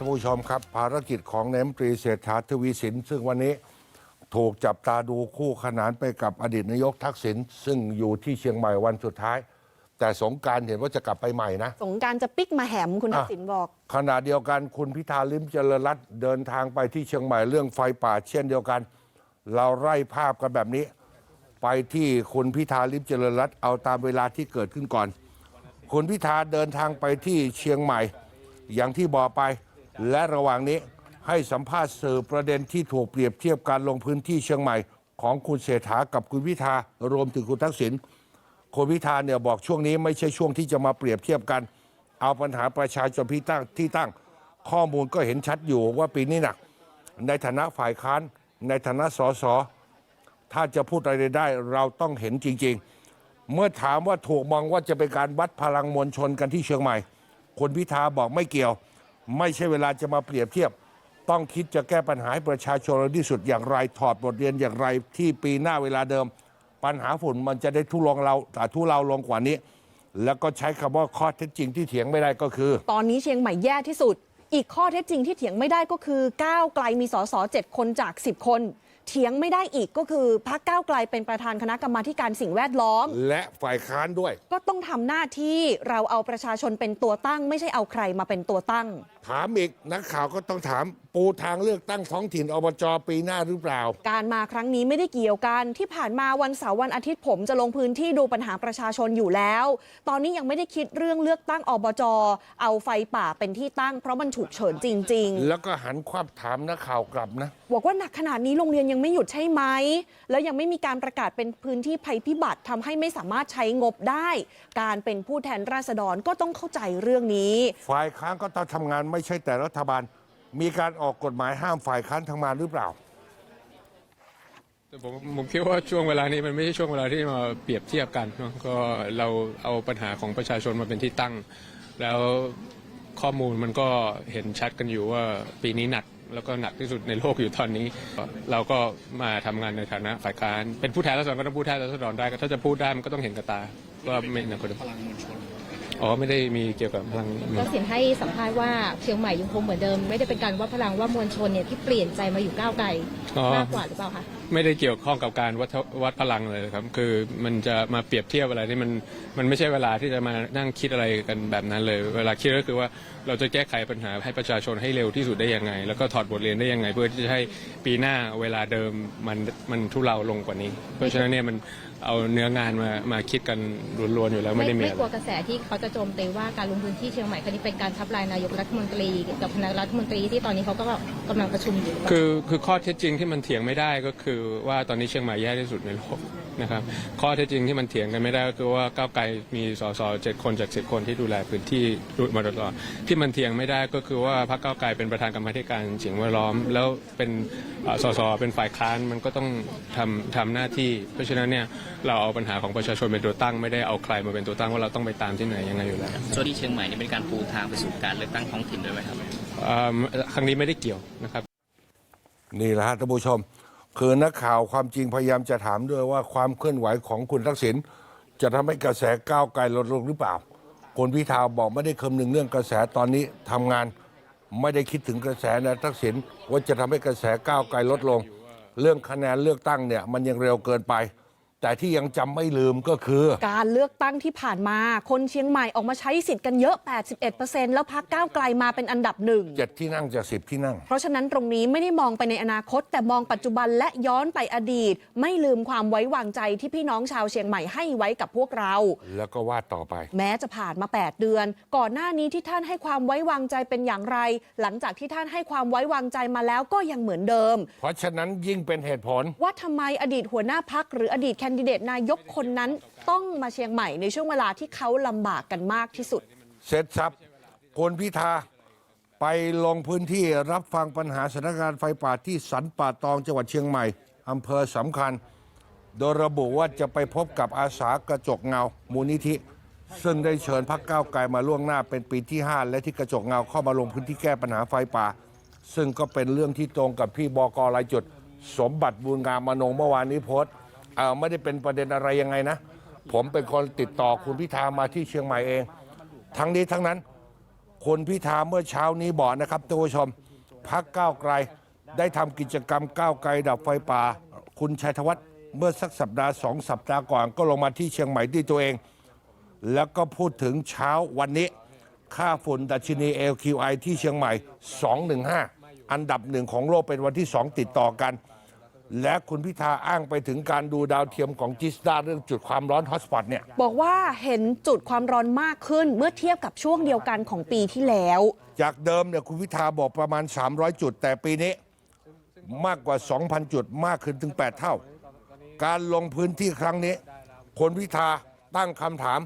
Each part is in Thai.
ท่านผู้ชมครับ ภารกิจของนายกรัฐมนตรีเศรษฐาทวีสิน ซึ่งวันนี้ถูกจับตาดูคู่ขนานไปกับอดีตนายกทักษิณซึ่งอยู่ที่เชียงใหม่วันสุดท้าย แต่สงกรารเห็นว่าจะกลับไปใหม่นะ สงกรารจะปิกมาแหมคุณทักษิณบอก ขณะเดียวกันคุณพิธาลิมเจริญรัตน์เดินทางไปที่เชียงใหม่เรื่องไฟป่าเช่นเดียวกัน เราไล่ภาพกันแบบนี้ ไปที่คุณพิธาลิมเจริญรัตน์เอาตามเวลาที่เกิดขึ้นก่อน คุณพิธาเดินทางไปที่เชียงใหม่ อย่างที่บอกไป และระหว่างนี้ให้สัมภาษณ์สื่อประเด็นที่ถูกเปรียบเทียบการลงพื้นที่เชียงใหม่ ของคุณเศรษฐากับคุณพิธารวมถึงคุณทักษิณคุณพิธาเนี่ยบอกช่วงนี้ไม่ใช่ช่วงที่จะมาเปรียบเทียบกัน เอาปัญหาประชาชนที่ตั้งที่ตั้ง ข้อมูลก็เห็นชัดอยู่ว่าปีนี้หนัก ในฐานะฝ่ายค้านในฐานะสสถ้าจะพูดอะไรได้ เราต้องเห็นจริง ๆ เมื่อถามว่าถูกมองว่าจะเป็นการวัดพลังมวลชนกันที่เชียงใหม่คุณพิธาบอกไม่เกี่ยว ไม่ใช่เวลาจะมาเปรียบเทียบ ต้องคิดจะแก้ปัญหาให้ประชาชนที่สุดอย่างไรถอดบทเรียนอย่างไรที่ปีหน้าเวลาเดิม ปัญหาฝุ่นมันจะได้ทุเลงเราแต่ทุเลาลงกว่านี้ แล้วก็ใช้คำว่าข้อเท็จจริงที่เถียงไม่ได้ก็คือ ตอนนี้เชียงใหม่แย่ที่สุด อีกข้อเท็จจริงที่เถียงไม่ได้ก็คือก้าวไกลมีสสเจ็ดคนจาก 10 คน เถียงไม่ได้อีกก็คือพรรคก้าวไกลเป็นประธานคณะกรรมาธิการสิ่งแวดล้อม และฝ่ายค้านด้วย ก็ต้องทำหน้าที่เราเอาประชาชนเป็นตัวตั้ง ไม่ใช่เอาใครมาเป็นตัวตั้ง ถามอีกนักข่าวก็ต้องถามปูทางเลือกตั้งท้องถิ่นอบจปีหน้าหรือเปล่า การมาครั้งนี้ไม่ได้เกี่ยวกัน ที่ผ่านมาวันเสาร์วันอาทิตย์ผมจะลงพื้นที่ดูปัญหาประชาชนอยู่แล้ว ตอนนี้ยังไม่ได้คิดเรื่องเลือกตั้งอบจเอาไฟป่าเป็นที่ตั้งเพราะมันฉุกเฉินจริง ๆ แล้วก็หันความถามนักข่าวกลับนะ บอกว่าหนักขนาดนี้โรงเรียนยังไม่หยุดใช่ไหม แล้วยังไม่มีการประกาศเป็นพื้นที่ภัยพิบัติทำให้ไม่สามารถใช้งบได้ การเป็นผู้แทนราษฎรก็ต้องเข้าใจเรื่องนี้ ฝ่ายค้านก็ต้องทำงานไม่ใช่แต่รัฐบาล มีการออกกฎหมายห้ามฝ่ายค้านทำงานหรือเปล่า แต่ผมผมคิดว่าช่วงเวลานี้มันไม่ใช่ช่วงเวลาที่มาเปรียบเทียบกันเนอะก็เราเอาปัญหาของประชาชนมาเป็นที่ตั้ง แล้วข้อมูลมันก็เห็นชัดกันอยู่ว่าปีนี้หนักแล้วก็หนักที่สุดในโลกอยู่ตอนนี้ เราก็มาทำงานในฐานะฝ่ายค้าน เป็นผู้แทนราษฎรก็ต้องพูดแทนราษฎรได้ถ้าจะพูดได้มันก็ต้องเห็นกับตาว่าไม่นะคน พลังมวลชน อ๋อไม่ได้มีเกี่ยวกับพลังก็เสียนให้สัมภาษณ์ว่าเชียงใหม่ยังคงเหมือนเดิม ไม่ได้เป็นการวัดพลังว่ามวลชนเนี่ยที่เปลี่ยนใจมาอยู่ก้าวไกลอ๋อมากกว่าหรือเปล่าคะ ไม่ได้เกี่ยวข้องกับการวัดวัดพลังเลยครับ คือมันจะมาเปรียบเทียบอะไรที่มันมันไม่ใช่เวลาที่จะมานั่งคิดอะไรกันแบบนั้นเลย เวลาคิดก็คือว่าเราจะแก้ไขปัญหาให้ประชาชนให้เร็วที่สุดได้ยังไง แล้วก็ถอดบทเรียนได้ยังไง เพื่อที่จะให้ปีหน้าเวลาเดิมมันมันทุเลาลงกว่านี้ เพราะฉะนั้นเนี่ยมันเอาเนื้องานมามาคิดกันล้วนๆอยู่แล้วไม่ได้มีไม่อะไรกลัวกระแสที่เขาจะโจมตีว่าการลงพื้นที่เชียงใหม่ครั้งนี้เป็นการทับลายนายกรัฐมนตรี กับคณะรัฐมนตรีที่ตอนนี้เขาก็กำลังประชุมอยู่คือคือข้อเท็จจริงที่มันเถียงไม่ได้ก็คือว่าตอนนี้เชียงใหม่แย่ที่สุดในโลกนะครับข้อเท็จจริงที่มันเถียงกันไม่ได้ก็คือว่าก้าวไกลมีสสเจ็ดคนจากสิบคนที่ดูแลพื้นที่ดูมาตลอดที่มันเถียงไม่ได้ก็คือว่าพรรคก้าวไกลเป็นประธานกรรมาธิการสิ่งแวดล้อม แล้วเป็นเอ่อสสเป็นฝ่ายค้านมันก็ต้องทำทำหน้าที่ เพราะฉะนั้นเนี่ยเราเอาปัญหาของประชาชนเป็นตัวตั้งไม่ได้เอาใครมาเป็นตัวตั้งว่าเราต้องไปตามที่ไหนยังไงอยู่แล้วส่วนที่เชียงใหม่นี่เป็นการปูทางไปสู่การเลือกตั้งท้องถิ่นด้วยไหมครับเอ่อครั้งนี้ไม่ได้เกี่ยวนะครับ นี่แหละฮะท่านผู้ชม คือนักข่าวความจริงพยายามจะถามด้วยว่าความเคลื่อนไหวของคุณทักษิณจะทำให้กระแสก้าวไกลลดลงหรือเปล่าคุณพิธาบอกไม่ได้คำนึงเรื่องกระแสตอนนี้ทำงานไม่ได้คิดถึงกระแสนะทักษิณว่าจะทำให้กระแสก้าวไกลลดลง เรื่องคะแนนเลือกตั้งเนี่ยมันยังเร็วเกินไป แต่ที่ยังจำไม่ลืมก็คือ การเลือกตั้งที่ผ่านมา คนเชียงใหม่ออกมาใช้สิทธิ์กันเยอะ 81%แล้วพักก้าวไกลมาเป็นอันดับหนึ่งเจ็ดที่นั่งจากสิบที่นั่ง เพราะฉะนั้นตรงนี้ไม่ได้มองไปในอนาคต แต่มองปัจจุบันและย้อนไปอดีต ไม่ลืมความไว้วางใจที่พี่น้องชาวเชียงใหม่ให้ไว้กับพวกเรา แล้วก็วาดต่อไป แม้จะผ่านมา 8 เดือน ก่อนหน้านี้ที่ท่านให้ความไว้วางใจเป็นอย่างไร หลังจากที่ท่านให้ความไว้วางใจมาแล้วก็ยังเหมือนเดิม เพราะฉะนั้นยิ่งเป็นเหตุผลว่าทำไมอดีตหัวหน้าพักหรืออดีตแคนดิเดตนายกคนนั้นต้องมาเชียงใหม่ในช่วงเวลาที่เขาลำบากกันมากที่สุด เสร็จสับคุณพิธาไปลงพื้นที่รับฟังปัญหาสถานการณ์ไฟป่าที่สันป่าตองจังหวัดเชียงใหม่อำเภอสำคัญ โดยระบุว่าจะไปพบกับอาสากระจกเงา มูลนิธิ ซึ่งได้เชิญพักก้าวไกลมาล่วงหน้าเป็นปีที่ 5 และที่กระจกเงาเข้ามาลงพื้นที่แก้ปัญหาไฟป่า ซึ่งก็เป็นเรื่องที่ตรงกับพี่บอกรายจุด สมบัติบุญงามมนงเมื่อวานนี้โพสต์ อ่อไม่ได้เป็นประเด็นอะไรยังไงนะ ผมเป็นคนติดต่อคุณพิธามาที่เชียงใหม่เอง ทั้งนี้ทั้งนั้น คุณพิธาเมื่อเช้านี้บอกนะครับท่านผู้ชมพักก้าวไกลได้ทำกิจกรรมก้าวไกลดับไฟป่า คุณชัยธวัฒน์เมื่อสักสัปดาห์สองสัปดาห์ก่อนก็ลงมาที่เชียงใหม่ที่ตัวเอง แล้วก็พูดถึงเช้าวันนี้ ค่าฝุ่นดัชนี LQI ที่เชียงใหม่ 215 อันดับหนึ่งของโลกเป็นวันที่ 2 ติดต่อกัน และคุณพิธาอ้างไปถึงการดูดาวเทียมของจิสดาเรื่องจุดความร้อนฮอตสปอตเนี่ย บอกว่าเห็นจุดความร้อนมากขึ้นเมื่อเทียบกับช่วงเดียวกันของปีที่แล้ว จากเดิมเนี่ยคุณพิธาบอกประมาณ 300 จุด แต่ปีนี้มากกว่า 2,000 จุดมากขึ้นถึง 8 เท่า การลงพื้นที่ครั้งนี้คนพิธาตั้งคำถาม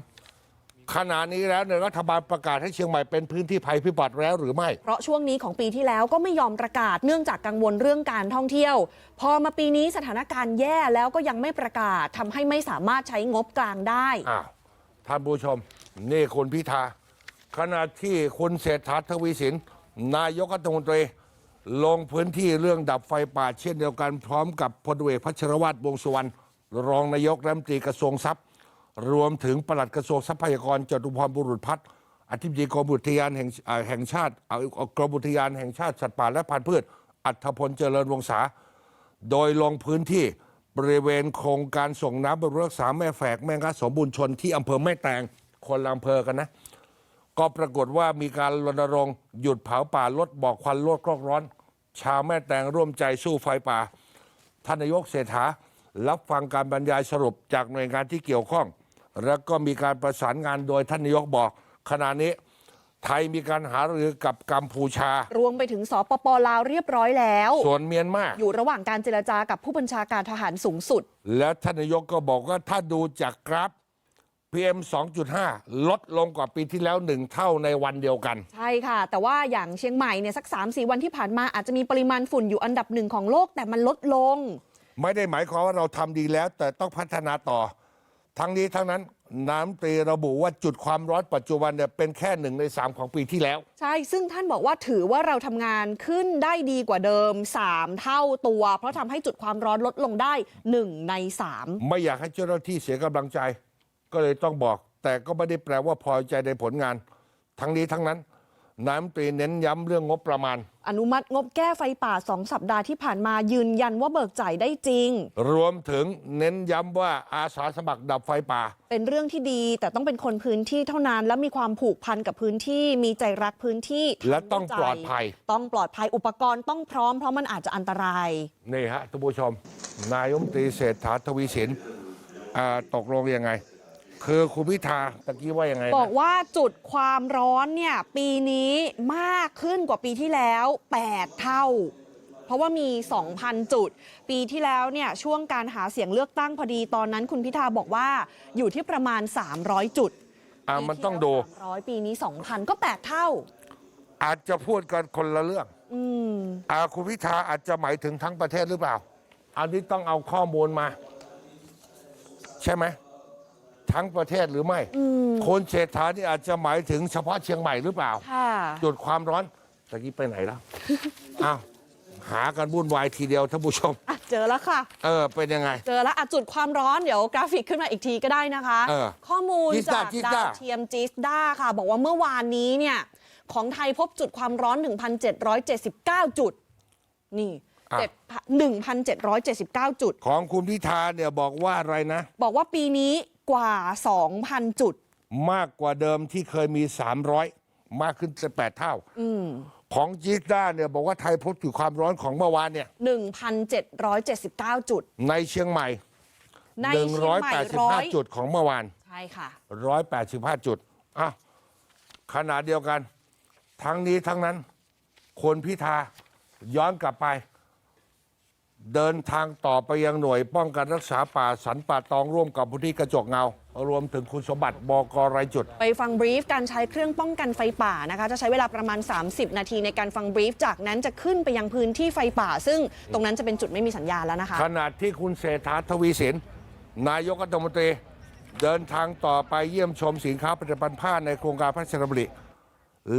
ขณะนี้แล้วเนี่ยรัฐบาลประกาศให้เชียงใหม่เป็นพื้นที่ภัยพิบัติแล้วหรือไม่ เพราะช่วงนี้ของปีที่แล้วก็ไม่ยอมประกาศเนื่องจากกังวลเรื่องการท่องเที่ยว พอมาปีนี้สถานการณ์แย่แล้วก็ยังไม่ประกาศทำให้ไม่สามารถใช้งบกลางได้ อ้าวท่านผู้ชม นี่คุณพิธาขณะที่คุณเศรษฐาทวีสิน นายกรัฐมนตรี ลงพื้นที่เรื่องดับไฟป่าเช่นเดียวกันพร้อมกับพลเอกพัชรวัตรวงษ์สุวรรณรองนายกรัฐมนตรีกระทรวงทรัพย์ รวมถึงปลัดกระทรวงทรัพยากรจตุพรบุรุษพัฒน์อธิบดีกรมอุทยานแห่งแห่งชาติกรมอุทยานแห่งชาติสัตว์ป่าและพันธุ์พืช อัธพลเจริญวงศาโดยลงพื้นที่บริเวณโครงการส่งน้ำบรุงรักษาแม่แฝกแม่งัดสมบูรณ์ชนที่อำเภอแม่แตงคนละอำเภอกันนะ ก็ปรากฏว่ามีการรณรงค์หยุดเผาป่าลดบอกควันลดโลกร้อน ชาวแม่แตงร่วมใจสู้ไฟป่าท่านนายกเศรษฐารับฟังการบรรยายสรุปจากหน่วยงานที่เกี่ยวข้อง แล้วก็มีการประสานงานโดยท่านนายกบอก ขณะนี้ไทยมีการหารือกับกัมพูชา รวมไปถึงสปปลาวเรียบร้อยแล้ว ส่วนเมียนมาอยู่ระหว่างการเจรจากับผู้บัญชาการทหารสูงสุด แล้วท่านนายกก็บอกว่าถ้าดูจากกราฟ PM 2.5 ลดลงกว่าปีที่แล้วหนึ่งเท่าในวันเดียวกัน ใช่ค่ะ แต่ว่าอย่างเชียงใหม่เนี่ยสัก 3-4 วันที่ผ่านมาอาจจะมีปริมาณฝุ่นอยู่อันดับหนึ่งของโลกแต่มันลดลง ไม่ได้หมายความว่าเราทำดีแล้วแต่ต้องพัฒนาต่อ ทั้งนี้ทั้งนั้นน้ำตรีระบุว่าจุดความร้อนปัจจุบันเนี่ยเป็นแค่หนึ่งในสามของปีที่แล้ว ใช่ ซึ่งท่านบอกว่าถือว่าเราทำงานขึ้นได้ดีกว่าเดิม 3 เท่าตัว เพราะทำให้จุดความร้อนลดลงได้ 1 ใน 3 ไม่อยากให้เจ้าหน้าที่เสียกำลังใจ ก็เลยต้องบอก แต่ก็ไม่ได้แปลว่าพอใจในผลงาน ทั้งนี้ทั้งนั้น น้ำตรีเน้นย้ำเรื่องงบประมาณ อนุมัติงบแก้ไฟป่า 2 สัปดาห์ที่ผ่านมายืนยันว่าเบิกจ่ายได้จริง รวมถึงเน้นย้ำว่าอาสาสมัครดับไฟป่า เป็นเรื่องที่ดีแต่ต้องเป็นคนพื้นที่เท่านั้น และมีความผูกพันกับพื้นที่มีใจรักพื้นที่และต้องทำด้วยใจปลอดภัย ต้องปลอดภัยอุปกรณ์ต้องพร้อมเพราะมันอาจจะอันตรายนี่ฮะท่านผู้ชม นายกรัฐมนตรีเศรษฐาทวีสินอ่าตกลงยังไง คือคุณพิธาตะกี้ว่ายังไงนะบอกว่าจุดความร้อนเนี่ยปีนี้มากขึ้นกว่าปีที่แล้ว 8 เท่า เพราะว่ามี 2,000 จุด ปีที่แล้วเนี่ยช่วงการหาเสียงเลือกตั้งพอดีตอนนั้นคุณพิธาบอกว่าอยู่ที่ประมาณ 300 จุดอ่ามันต้องดู ร้อยปีนี้ 2,000 ก็ 8 เท่า อาจจะพูดกันคนละเรื่องอืมอาคุณพิธาอาจจะหมายถึงทั้งประเทศหรือเปล่า อันนี้ต้องเอาข้อมูลมา ใช่ไหม ทั้งประเทศหรือไม่ คนเศรษฐานี่อาจจะหมายถึงเฉพาะเชียงใหม่หรือเปล่า ค่ะจุดความร้อนตะกี้ไปไหนแล้ว อ้าวหากันวุ่นวายทีเดียวท่านผู้ชม อะเจอแล้วค่ะ เออ เป็นยังไง เจอแล้วอะจุดความร้อนเดี๋ยวกราฟิกขึ้นมาอีกทีก็ได้นะคะ เออข้อมูลจิสด้าจากจิสดาด้าวเทียมจิสด้าค่ะ บอกว่าเมื่อวานนี้เนี่ยของไทยพบจุดความร้อน 1,779 จุด นี่1,779 จุด ของคุณพิธาเนี่ยบอกว่าอะไรนะ บอกว่าปีนี้ กว่า 2,000 จุด มากกว่าเดิมที่เคยมี 300 มากขึ้นเป็นแปดเท่าของจีด้าเนี่ยบอกว่าไทยพบจุดความร้อนของเมื่อวานเนี่ย 1,779 จุด ในเชียงใหม่ ในเชียงใหม่ร้อย185 จุดของเมื่อวาน ใช่ค่ะ 185 จุดอะขณะเดียวกัน ทั้งนี้ทั้งนั้น คนพิธาย้อนกลับไป เดินทางต่อไปยังหน่วยป้องกันรักษาป่าสันป่าตองร่วมกับพุทธิกระจกเงา รวมถึงคุณสมบัติบกรายจุด ไปฟังบรีฟการใช้เครื่องป้องกันไฟป่านะคะจะใช้เวลาประมาณ 30 นาทีในการฟังบรีฟจากนั้นจะขึ้นไปยังพื้นที่ไฟป่า ซึ่งตรงนั้นจะเป็นจุดไม่มีสัญญาณแล้วนะคะ ขณะที่คุณเศรษฐาทวีสิน นายกรัฐมนตรี เดินทางต่อไปเยี่ยมชมสินค้าผลิตภัณฑ์ผ้าในโครงการพระราชดำริ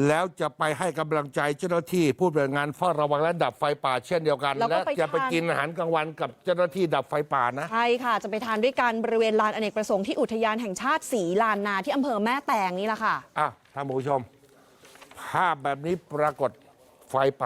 แล้วจะไปให้กำลังใจเจ้าหน้าที่ผู้ปฏิบัติงานเฝ้าระวังและดับไฟป่าเช่นเดียวกัน แล้วก็และไปจะไปทาน กินอาหารกลางวันกับเจ้าหน้าที่ดับไฟป่านะ ใช่ค่ะ จะไปทานด้วยกันบริเวณลานอเนกประสงค์ที่อุทยานแห่งชาติศรีลานนาที่อำเภอแม่แตงนี่แหละค่ะ อะท่านผู้ชม ภาพแบบนี้ปรากฏไฟป่า